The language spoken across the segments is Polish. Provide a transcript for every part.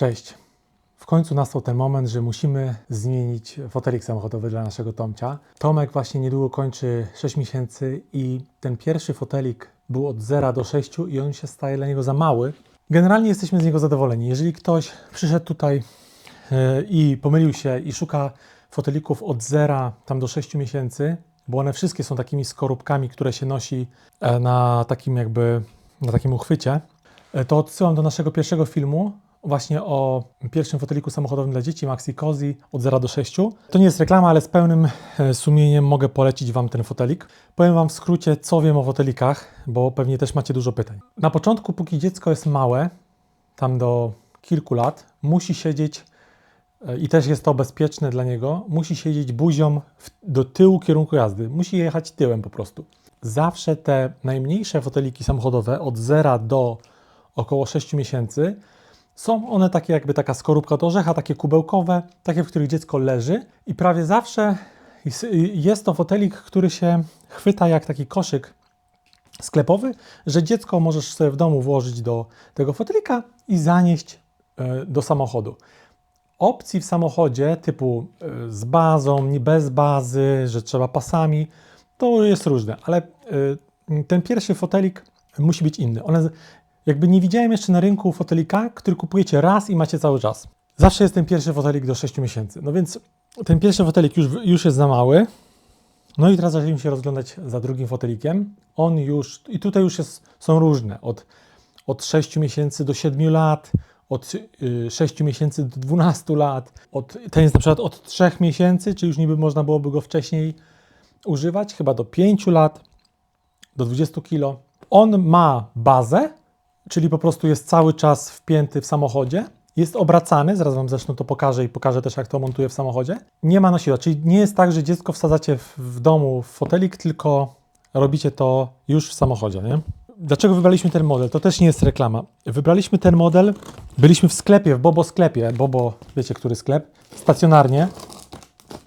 Cześć. W końcu nastał ten moment, że musimy zmienić fotelik samochodowy dla naszego Tomcia. Tomek właśnie niedługo kończy 6 miesięcy i ten pierwszy fotelik był od 0 do 6 i on się staje dla niego za mały. Generalnie jesteśmy z niego zadowoleni. Jeżeli ktoś przyszedł tutaj e, i pomylił się i szuka fotelików od 0 tam do 6 miesięcy, bo one wszystkie są takimi skorupkami, które się nosi e, na takim jakby, na takim uchwycie, e, to odsyłam do naszego pierwszego filmu właśnie o pierwszym foteliku samochodowym dla dzieci Maxi Cozy od 0 do 6. To nie jest reklama, ale z pełnym e, sumieniem mogę polecić Wam ten fotelik. Powiem Wam w skrócie, co wiem o fotelikach, bo pewnie też macie dużo pytań. Na początku, póki dziecko jest małe, tam do kilku lat, musi siedzieć e, i też jest to bezpieczne dla niego, musi siedzieć buzią w, do tyłu kierunku jazdy. Musi jechać tyłem po prostu. Zawsze te najmniejsze foteliki samochodowe od 0 do około 6 miesięcy są one takie jakby taka skorupka do orzecha, takie kubełkowe, takie, w których dziecko leży i prawie zawsze jest- to fotelik, który się chwyta jak taki koszyk sklepowy, że dziecko możesz sobie w domu włożyć do tego fotelika i zanieść e, do samochodu. Opcji w samochodzie typu e, z bazą, bez bazy, że trzeba pasami, to jest różne, ale e, ten pierwszy fotelik musi być inny. One, jakby nie widziałem jeszcze na rynku fotelika, który kupujecie raz i macie cały czas. Zawsze jest ten pierwszy fotelik do 6 miesięcy. No więc ten pierwszy fotelik już, już jest za mały. No i teraz zaczniemy się rozglądać za drugim fotelikiem. On już, i tutaj już jest, są różne, od, od 6 miesięcy do 7 lat, od y, 6 miesięcy do 12 lat, od, ten jest na przykład od 3 miesięcy, czy już niby można byłoby go wcześniej używać, chyba do 5 lat, do 20 kg. On ma bazę, czyli po prostu jest cały czas wpięty w samochodzie. Jest obracany, zaraz Wam zresztą to pokażę i pokażę też, jak to montuję w samochodzie. Nie ma nosidła, czyli nie jest tak, że dziecko wsadzacie w, w domu w fotelik, tylko robicie to już w samochodzie. Nie? Dlaczego wybraliśmy ten model? To też nie jest reklama. Wybraliśmy ten model, byliśmy w sklepie, w Bobo sklepie, Bobo, wiecie, który sklep, stacjonarnie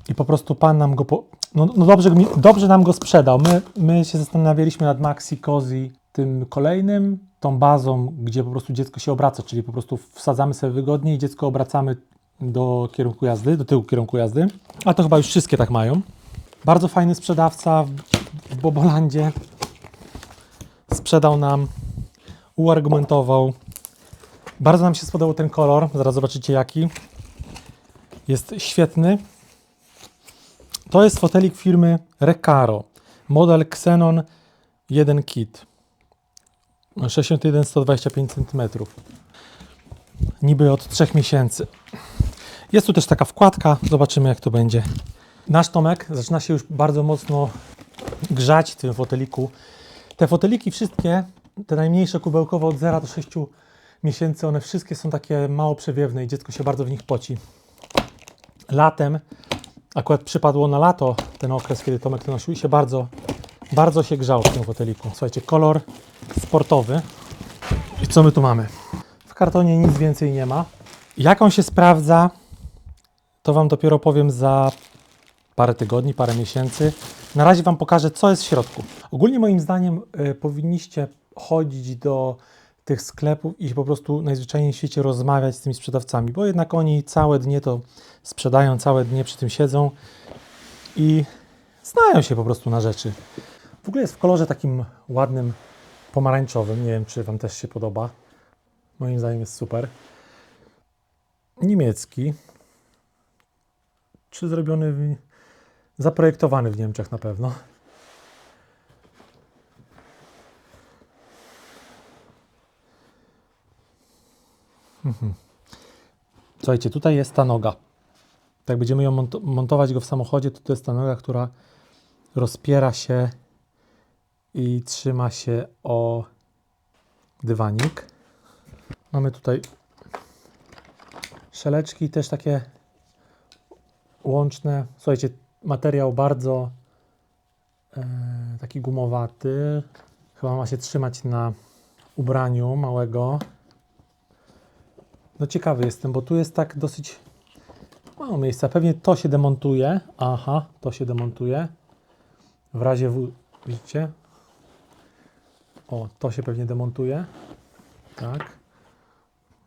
i po prostu pan nam go, po... no, no dobrze, dobrze nam go sprzedał. My, my się zastanawialiśmy nad Maxi Cozy tym kolejnym, tą bazą, gdzie po prostu dziecko się obraca, czyli po prostu wsadzamy sobie wygodnie i dziecko obracamy do kierunku jazdy, do tyłu kierunku jazdy. A to chyba już wszystkie tak mają. Bardzo fajny sprzedawca w, Bobolandzie. Sprzedał nam, uargumentował. Bardzo nam się spodobał ten kolor, zaraz zobaczycie jaki. Jest świetny. To jest fotelik firmy Recaro. Model Xenon 1 Kit. 61-125 cm. Niby od 3 miesięcy. Jest tu też taka wkładka, zobaczymy jak to będzie. Nasz Tomek zaczyna się już bardzo mocno grzać w tym foteliku. Te foteliki wszystkie, te najmniejsze kubełkowe od 0 do 6 miesięcy, one wszystkie są takie mało przewiewne i dziecko się bardzo w nich poci. Latem, akurat przypadło na lato ten okres, kiedy Tomek to nosił i się bardzo, bardzo się grzał w tym foteliku. Słuchajcie, kolor sportowy. I co my tu mamy? W kartonie nic więcej nie ma. Jak on się sprawdza, to Wam dopiero powiem za parę tygodni, parę miesięcy. Na razie Wam pokażę, co jest w środku. Ogólnie moim zdaniem y, powinniście chodzić do tych sklepów i po prostu najzwyczajniej w świecie rozmawiać z tymi sprzedawcami, bo jednak oni całe dnie to sprzedają, całe dnie przy tym siedzą i znają się po prostu na rzeczy. W ogóle jest w kolorze takim ładnym, pomarańczowym. Nie wiem, czy Wam też się podoba. Moim zdaniem jest super. Niemiecki. Czy zrobiony, w... zaprojektowany w Niemczech na pewno. Mhm. Słuchajcie, tutaj jest ta noga. Jak będziemy ją mont- montować go w samochodzie, to to jest ta noga, która rozpiera się i trzyma się o dywanik. Mamy tutaj szeleczki, też takie łączne. Słuchajcie, materiał bardzo e, taki gumowaty. Chyba ma się trzymać na ubraniu małego. No ciekawy jestem, bo tu jest tak dosyć mało miejsca. Pewnie to się demontuje. Aha, to się demontuje. W razie w... Widzicie? O, to się pewnie demontuje. Tak.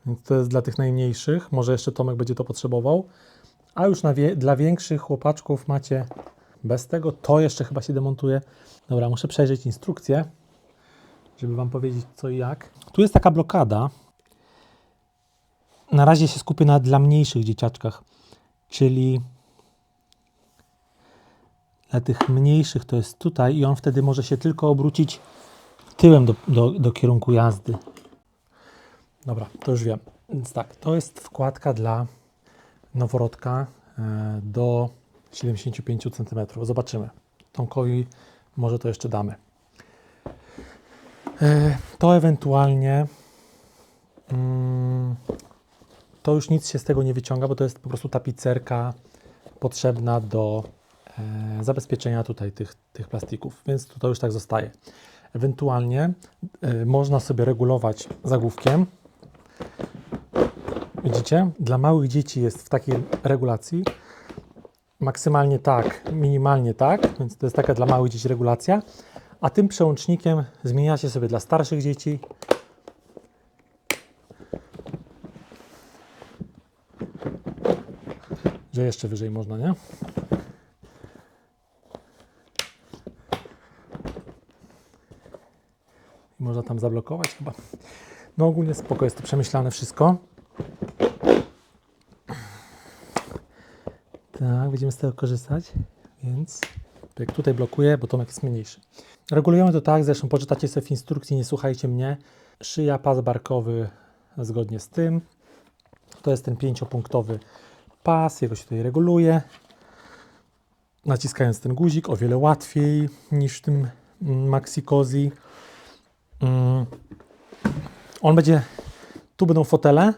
Więc to jest dla tych najmniejszych. Może jeszcze Tomek będzie to potrzebował. A już dla większych chłopaczków macie bez tego. To jeszcze chyba się demontuje. Dobra, muszę przejrzeć instrukcję, żeby Wam powiedzieć co i jak. Tu jest taka blokada. Na razie się skupię na dla mniejszych dzieciaczkach, czyli dla tych mniejszych to jest tutaj i on wtedy może się tylko obrócić tyłem do, do, do kierunku jazdy. Dobra, to już wiem. Więc tak, to jest wkładka dla noworodka e, do 75 cm. Zobaczymy. Tomkowi może to jeszcze damy. E, To ewentualnie mm, to już nic się z tego nie wyciąga, bo to jest po prostu tapicerka potrzebna do e, zabezpieczenia tutaj tych, tych plastików, więc to, to już tak zostaje. Ewentualnie e, można sobie regulować zagłówkiem. Widzicie? Dla małych dzieci jest w takiej regulacji maksymalnie tak, minimalnie tak, więc to jest taka dla małych dzieci regulacja. A tym przełącznikiem zmieniacie sobie dla starszych dzieci. Że jeszcze wyżej można, nie? Można tam zablokować chyba. No ogólnie spoko, jest to przemyślane wszystko. Tak, będziemy z tego korzystać, więc jak tutaj blokuję, bo Tomek jest mniejszy. Regulujemy to tak, zresztą poczytacie sobie w instrukcji, nie słuchajcie mnie. Szyja, pas barkowy zgodnie z tym. To jest ten pięciopunktowy pas, jego się tutaj reguluje. Naciskając ten guzik o wiele łatwiej niż w tym Maxi Cozy. On będzie, tu będą fotele,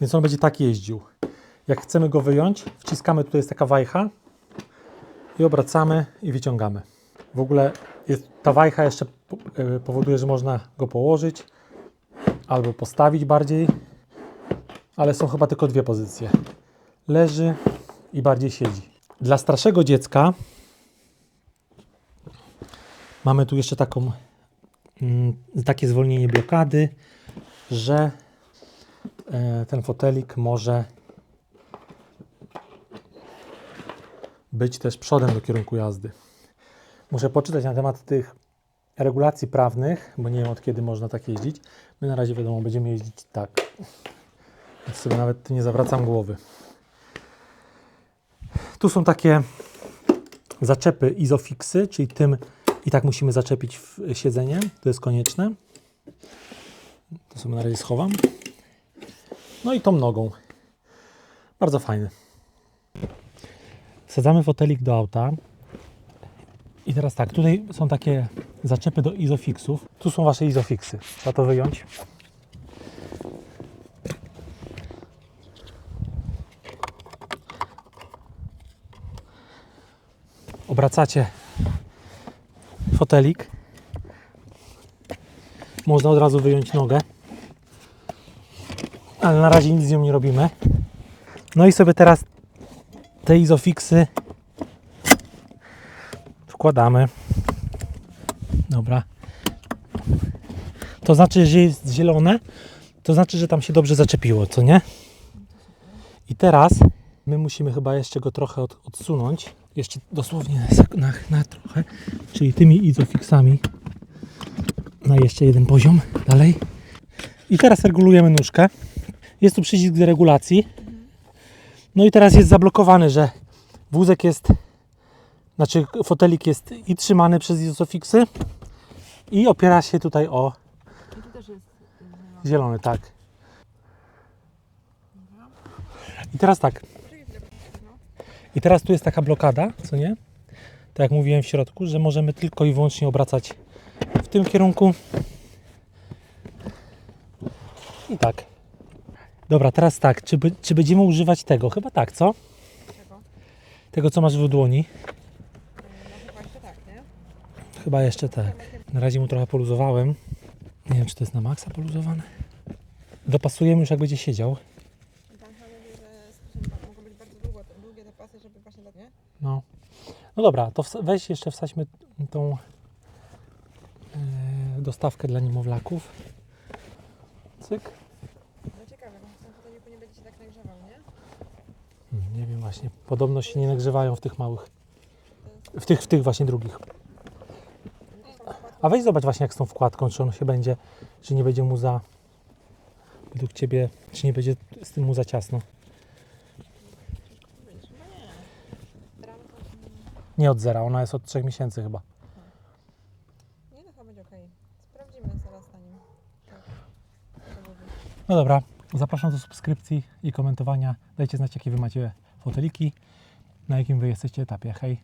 więc on będzie tak jeździł. Jak chcemy go wyjąć, wciskamy, tutaj jest taka wajcha i obracamy i wyciągamy. W ogóle jest, ta wajcha jeszcze e, powoduje, że można go położyć albo postawić bardziej, ale są chyba tylko dwie pozycje. Leży i bardziej siedzi. Dla starszego dziecka mamy tu jeszcze taką, takie zwolnienie blokady, że e, ten fotelik może być też przodem do kierunku jazdy. Muszę poczytać na temat tych regulacji prawnych, bo nie wiem od kiedy można tak jeździć. My na razie wiadomo, będziemy jeździć tak. Więc sobie nawet nie zawracam głowy. Tu są takie zaczepy izofixy, czyli tym i tak musimy zaczepić w siedzenie. To jest konieczne. To sobie na razie schowam. No i tą nogą. Bardzo fajny. Wsadzamy fotelik do auta. I teraz tak, tutaj są takie zaczepy do izofixów. Tu są wasze izofixy. Trzeba to wyjąć. Obracacie fotelik. Można od razu wyjąć nogę. Ale na razie nic z nią nie robimy. No i sobie teraz te izofixy wkładamy. Dobra. To znaczy, że jest zielone, to znaczy, że tam się dobrze zaczepiło, co nie? I teraz my musimy chyba jeszcze go trochę od, odsunąć. Jeszcze dosłownie na, na, na trochę. Czyli tymi izofixami na jeszcze jeden poziom dalej. I teraz regulujemy nóżkę. Jest tu przycisk do regulacji. No i teraz jest zablokowany, że wózek jest, znaczy fotelik jest i trzymany przez izofixy i opiera się tutaj o zielony, tak. I teraz tak. I teraz tu jest taka blokada, co nie? Tak jak mówiłem w środku, że możemy tylko i wyłącznie obracać w tym kierunku. I tak. Dobra, teraz tak. Czy, czy będziemy używać tego? Chyba tak, co? Czego? Tego, co masz w dłoni. Chyba jeszcze tak, nie? Chyba jeszcze tak. Na razie mu trochę poluzowałem. Nie wiem, czy to jest na maksa poluzowane. Dopasujemy już jak będzie siedział. Pan chyba mówi, że skrzynka mogą być bardzo długo, długie te pasy, żeby właśnie tak, nie? No. No dobra, to weź jeszcze wsadźmy tą e, dostawkę dla niemowlaków. Cyk. No ciekawe. nie będzie się tak nagrzewał, nie? Hmm, Nie wiem właśnie. Podobno się nie nagrzewają w tych małych. W tych, w tych właśnie drugich. A weź zobacz właśnie jak z tą wkładką, czy on się będzie, czy nie będzie mu za... Według Ciebie, czy nie będzie z tym mu za ciasno. być. Chyba nie. Ramka, mm, Nie od zera, ona jest od 3 miesięcy chyba. nie, to chyba będzie okej. Sprawdzimy zaraz na nim. Tak. No dobra, zapraszam do subskrypcji i komentowania. Dajcie znać, jakie Wy macie foteliki, na jakim Wy jesteście etapie. Hej!